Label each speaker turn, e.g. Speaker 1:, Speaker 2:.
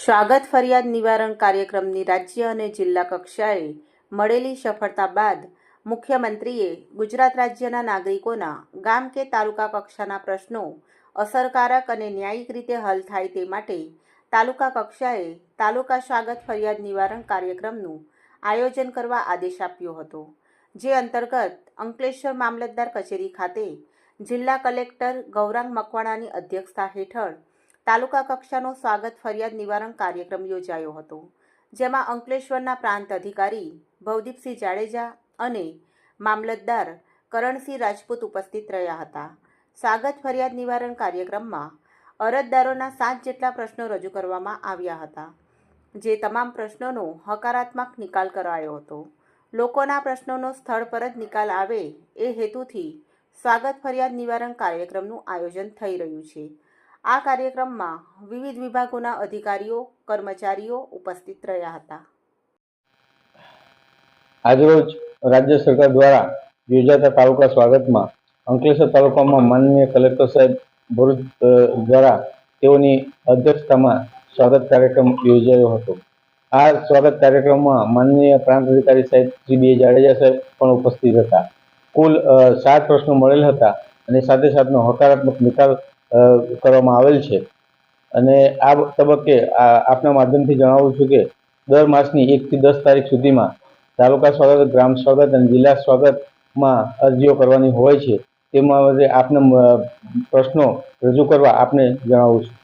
Speaker 1: સ્વાગત ફરિયાદ નિવારણ કાર્યક્રમની રાજ્ય અને જિલ્લા કક્ષાએ મળેલી સફળતા બાદ મુખ્યમંત્રીએ ગુજરાત રાજ્યના નાગરિકોના ગામ કે તાલુકા કક્ષાના પ્રશ્નો અસરકારક અને ન્યાયિક રીતે હલ થાય તે માટે તાલુકા કક્ષાએ તાલુકા સ્વાગત ફરિયાદ નિવારણ કાર્યક્રમનું આયોજન કરવા આદેશ આપ્યો હતો, જે અંતર્ગત અંકલેશ્વર મામલતદાર કચેરી ખાતે જિલ્લા કલેક્ટર ગૌરાંગ મકવાણાની અધ્યક્ષતા હેઠળ તાલુકા કક્ષાનો સ્વાગત ફરિયાદ નિવારણ કાર્યક્રમ યોજાયો હતો, જેમાં અંકલેશ્વરના પ્રાંત અધિકારી ભવદીપસિંહ જાડેજા અને મામલતદાર કરણસિંહ રાજપૂત ઉપસ્થિત રહ્યા હતા. સ્વાગત ફરિયાદ નિવારણ કાર્યક્રમમાં અરજદારોના સાત જેટલા પ્રશ્નો રજૂ કરવામાં આવ્યા હતા, જે તમામ પ્રશ્નોનો હકારાત્મક નિકાલ કરાયો હતો. લોકોના પ્રશ્નોનો સ્થળ પર જ નિકાલ આવે એ હેતુથી સ્વાગત ફરિયાદ નિવારણ કાર્યક્રમનું આયોજન થઈ રહ્યું છે. આ કાર્યક્રમમાં વિવિધ વિભાગોના અધિકારીઓ, કર્મચારીઓ ઉપસ્થિત રહ્યા હતા.
Speaker 2: આજરોજ રાજ્ય સરકાર દ્વારા યોજાતા તાલુકા સ્વાગતમાં અંકલેશ્વર તાલુકામાં માનનીય કલેક્ટર સાહેબ ભરૂચ દ્વારા તેઓની અધ્યક્ષતામાં સ્વાગત કાર્યક્રમ યોજાયો હતો. આ સ્વાગત કાર્યક્રમમાં માનનીય પ્રાંત અધિકારી સાહેબ શ્રી બી જાડેજા સાહેબ પણ ઉપસ્થિત હતા. કુલ સાત પ્રશ્નો મળેલ હતા અને સાથે સાથનો હકારાત્મક નિકાલ કરવામાં આવેલ છે. અને આ તબક્કે આપના માધ્યમથી જણાવું છું કે દર માસની એકથી દસ તારીખ સુધીમાં તાલુકા સ્વાગત, ગ્રામ સ્વાગત અને જિલ્લા સ્વાગતમાં અરજીઓ કરવાની હોય છે. તેમાં આપને પ્રશ્નો રજૂ કરવા આપને જણાવું છું.